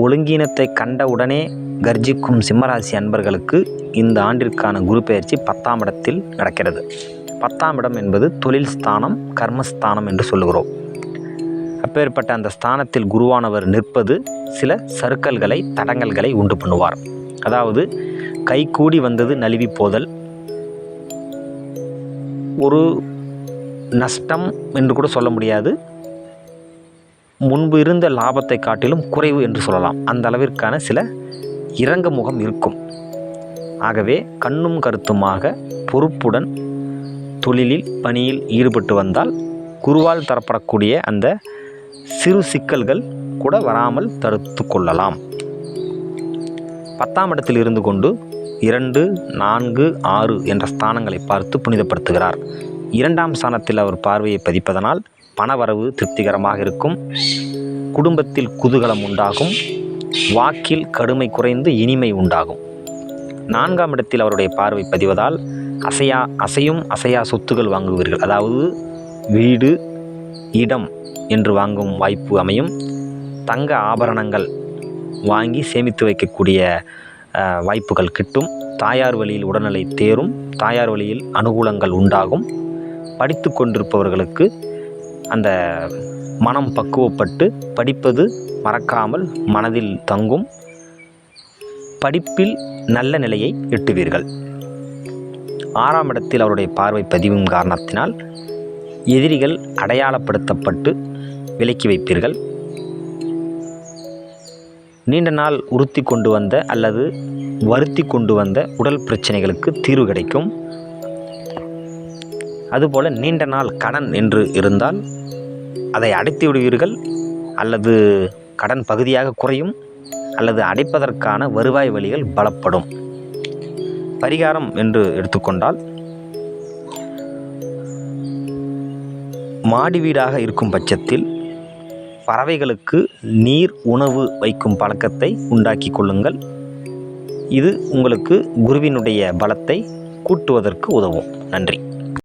ஒழுங்கீனத்தை கண்டவுடனே கர்ஜிக்கும் சிம்மராசி அன்பர்களுக்கு இந்த ஆண்டிற்கான குரு பயிற்சி பத்தாம் இடத்தில் நடக்கிறது. பத்தாம் இடம் என்பது தொழில் ஸ்தானம் கர்மஸ்தானம் என்று சொல்லுகிறோம். அப்பேற்பட்ட அந்த ஸ்தானத்தில் குருவானவர் நிற்பது சில சறுக்கல்களை தடங்கல்களை உண்டு பண்ணுவார். அதாவது கைகூடி வந்தது நழுவி போதல் ஒரு நஷ்டம் என்று கூட சொல்ல முடியாது. முன்பு இருந்த லாபத்தை காட்டிலும் குறைவு என்று சொல்லலாம். அந்த அளவிற்கான சில இறங்க முகம் இருக்கும். ஆகவே கண்ணும் கருத்துமாக பொறுப்புடன் தொழிலில் பணியில் ஈடுபட்டு வந்தால் குருவால் தரப்படக்கூடிய அந்த சிறு சிக்கல்கள் கூட வராமல் தடுத்து கொள்ளலாம். பத்தாம் இடத்தில் இருந்து கொண்டு இரண்டு நான்கு ஆறு என்ற ஸ்தானங்களை பார்த்து புனிதப்படுத்துகிறார். இரண்டாம் ஸ்தானத்தில் அவர் பார்வையை பதிப்பதனால் பணவரவு திருப்திகரமாக இருக்கும். குடும்பத்தில் குதூகலம் உண்டாகும். வாக்கில் கடுமை குறைந்து இனிமை உண்டாகும். நான்காம் இடத்தில் அவருடைய பார்வை பதிவதால் அசையா அசையும் அசையா சொத்துகள் வாங்குவீர்கள். அதாவது வீடு இடம் என்று வாங்கும் வாய்ப்பு அமையும். தங்க ஆபரணங்கள் வாங்கி சேமித்து வைக்கக்கூடிய வாய்ப்புகள் கிட்டும். தாயார் வழியில் உடல்நிலை தேரும். தாயார் வழியில் அனுகூலங்கள் உண்டாகும். படித்து கொண்டிருப்பவர்களுக்கு அந்த மனம் பக்குவப்பட்டு படிப்பது மறக்காமல் மனதில் தங்கும் படிப்பில் நல்ல நிலையை எட்டுவீர்கள். ஆறாம் இடத்தில் அவருடைய பார்வை பதிவும் காரணத்தினால் எதிரிகள் அடையாளப்படுத்தப்பட்டு விலக்கி வைப்பீர்கள். நீண்ட நாள் உறுத்தி கொண்டு வந்த அல்லது வருத்தி கொண்டு வந்த உடல் பிரச்சனைகளுக்கு தீர்வு கிடைக்கும். அதுபோல் நீண்ட நாள் கடன் என்று இருந்தால் அதை அடைத்து விடுவீர்கள் அல்லது கடன் பகுதியாக குறையும் அல்லது அடைப்பதற்கான வருவாய் வழிகள் பலப்படும். பரிகாரம் என்று எடுத்துக்கொண்டால் மாடி வீடாக இருக்கும் பட்சத்தில் பறவைகளுக்கு நீர் உணவு வைக்கும் பழக்கத்தை உண்டாக்கி கொள்ளுங்கள். இது உங்களுக்கு குருவினுடைய பலத்தை கூட்டுவதற்கு உதவும். நன்றி.